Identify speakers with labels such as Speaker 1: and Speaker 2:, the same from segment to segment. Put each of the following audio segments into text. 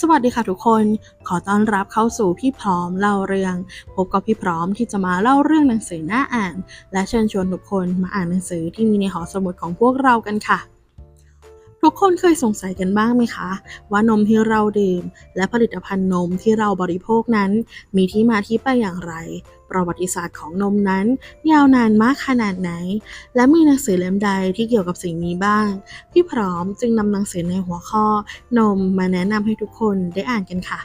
Speaker 1: สวัสดีค่ะทุกคน ขอต้อนรับเข้าสู่พี่พร้อมเล่าเรื่อง พบกับพี่พร้อมที่จะมาเล่าเรื่องหนังสือหน้าอ่าน และเชิญชวนทุกคนมาอ่านหนังสือที่มีในหอสมุดของพวกเรากันค่ะ ทุกคนเคยสงสัยกันบ้างไหมคะ ว่านมที่เราดื่ม และผลิตภัณฑ์นมที่เราบริโภคนั้น มีที่มาที่ไปอย่างไร ประวัติศาสตร์ของนมนั้น ยาวนานมากขนาดไหน และมีหนังสือเล่มใดที่เกี่ยวกับสิ่งนี้บ้าง พี่พร้อมจึงนำหนังสือในหัวข้อ นมมาแนะนำให้ทุกคนได้อ่านกันค่ะ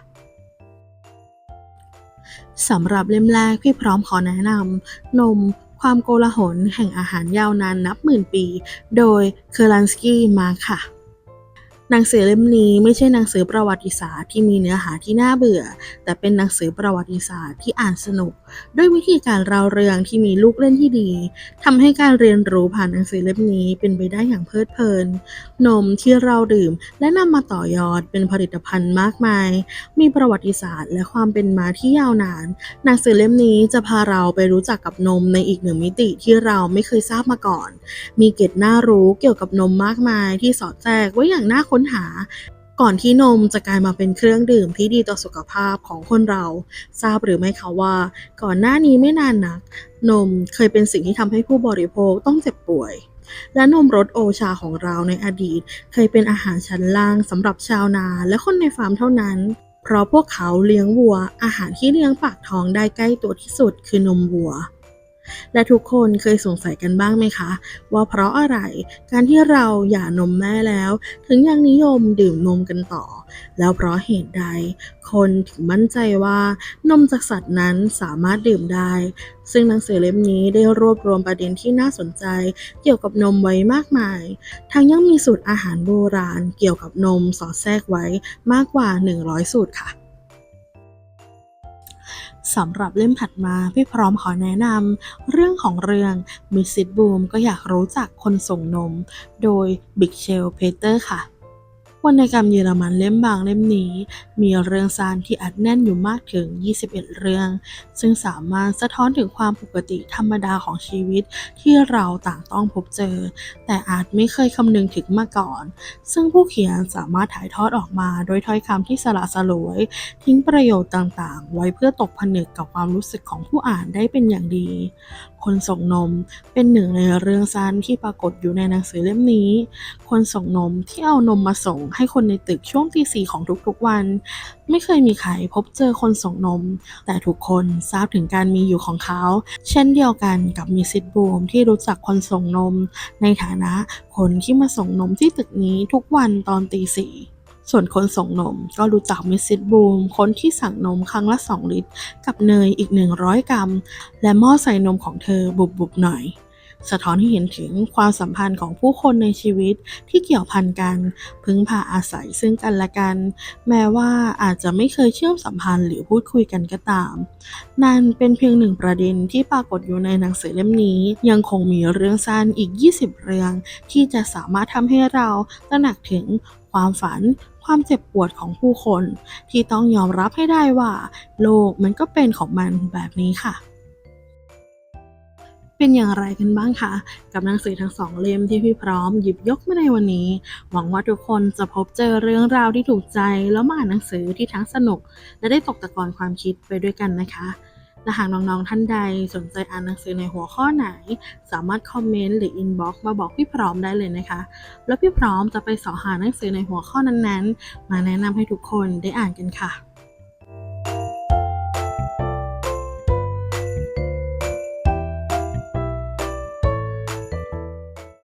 Speaker 1: สำหรับเล่มแรกพี่พร้อมขอแนะนำนม ความโกลาหลแห่งอาหารยาวนานนับหมื่นปี โดยเคอร์ลันสกี้มาค่ะหนังสือเล่มนี้ไม่ใช่หนังสือประวัติศาสตร์ที่มีเนื้อหาที่น่าเบื่อ แต่เป็นหนังสือประวัติศาสตร์ที่อ่านสนุก ด้วยวิธีการเล่าเรื่องที่มีลูกเล่นที่ดีทำให้การเรียนรู้ผ่านหนังสือเล่มนี้เป็นไปได้อย่างเพลิดเพลิน นมที่เราดื่มและนำมาต่อยอดเป็นผลิตภัณฑ์มากมาย มีประวัติศาสตร์ และความเป็นมาที่ยาวนาน หนังสือเล่มนี้จะพาเราไปรู้จักกับนมในอีกหนึ่งมิติที่เราไม่เคยทราบมาก่อน มีเกร็ดน่ารู้เกี่ยวกับนมมากมายที่สอดแทรกไว้อย่างน่าค้นหา ก่อนที่นมจะกลายมาเป็นเครื่องดื่มที่ดีต่อสุขภาพของคนเรา ทราบหรือไม่คะว่า ก่อนหน้านี้ไม่นานนัก นมเคยเป็นสิ่งที่ทำให้ผู้บริโภคต้องเจ็บป่วย และนมรสโอชาของเราในอดีต เคยเป็นอาหารชั้นล่างสำหรับชาวนาและคนในฟาร์มเท่านั้น เพราะพวกเขาเลี้ยงวัว อาหารที่เลี้ยงปากท้องได้ใกล้ตัวที่สุดคือนมวัว และทุกคนเคยสงสัยกันบ้างไหมคะ ว่าเพราะอะไรการที่เราหย่านมแม่แล้ว ถึงยังนิยมดื่มนมกันต่อ แล้วเพราะเหตุใด คนถึงมั่นใจว่านมจากสัตว์นั้นสามารถดื่มได้ ซึ่งหนังสือเล่มนี้ได้รวบรวมประเด็นที่น่าสนใจ เกี่ยวกับนมไว้มากมาย ทั้งยังมีสูตรอาหารโบราณ เกี่ยวกับนมสอดแทรกไว้มากกว่า 100 สูตรค่ะ สำหรับเล่มถัดมาพี่พร้อมขอแนะนำเรื่องของเรื่องมิสซิสบูมก็อยากรู้จักคนส่งนม โดยบิ๊กเชลเพเตอร์ค่ะ วรรณกรรมเยอรมันเล่มบางเล่มนี้ มีเรื่องซานที่อัดแน่นอยู่มากถึง 21 เรื่อง ซึ่งสามารถสะท้อนถึงความปกติธรรมดาของชีวิตที่เราต่างต้องพบเจอ แต่อาจไม่เคยคำนึงถึงมาก่อน ซึ่งผู้เขียนสามารถถ่ายทอดออกมาโดยถ้อยคำที่สละสลวย ทิ้งประโยชน์ต่างๆ ไว้เพื่อตกผนึกกับความรู้สึกของผู้อ่านได้เป็นอย่างดี คนส่งนม เป็นหนึ่งในเรื่องสั้นที่ปรากฏอยู่ในหนังสือเล่มนี้ คนส่งนมที่เอานมมาส่งให้คนในตึกช่วงตีสี่ของทุกๆวัน ไม่เคยมีใครพบเจอคนส่งนม แต่ทุกคนทราบถึงการมีอยู่ของเขา เช่นเดียวกันกับมิสซิสบูมที่รู้จักคนส่งนม ในฐานะคนที่มาส่งนมที่ตึกนี้ทุกวันตอนตีสี่ ส่วนคนส่งนมก็รู้จักมิสซิสบูม คนที่สั่งนมครั้งละ 2 ลิตร กับเนยอีก 100 กรัม และหม้อใส่นมของเธอบุบๆหน่อย สะท้อนให้เห็นถึงความสัมพันธ์ของผู้คนในชีวิตที่เกี่ยวพันกัน พึ่งพาอาศัยซึ่งกันและกัน แม้ว่าอาจจะไม่เคยเชื่อมสัมพันธ์หรือพูดคุยกันก็ตาม นั่นเป็นเพียงหนึ่งประเด็นที่ปรากฏอยู่ในหนังสือเล่มนี้ ยังคงมีเรื่องสั้นอีก 20 เรื่อง ที่จะสามารถทำให้เราตระหนักถึงความฝัน ความเจ็บปวดของผู้คน ที่ต้องยอมรับให้ได้ว่า โลกมันก็เป็นของมันแบบนี้ค่ะ เป็นอย่างไรกันบ้างคะ กับหนังสือทั้งสองเล่มที่พี่พร้อมหยิบยกมาในวันนี้ หวังว่าทุกคนจะพบเจอเรื่องราวที่ถูกใจ แล้วมาอ่านหนังสือที่ทั้งสนุก และได้ตกตะกอนความคิดไปด้วยกันนะคะ และหากน้องๆท่านใดสนใจอ่านหนังสือในหัวข้อไหน สามารถคอมเมนต์หรืออินบ็อกซ์มาบอกพี่พร้อมได้เลยนะคะ แล้วพี่พร้อมจะไปสอหาหนังสือในหัวข้อนั้นๆ มาแนะนำให้ทุกคนได้อ่านกันค่ะ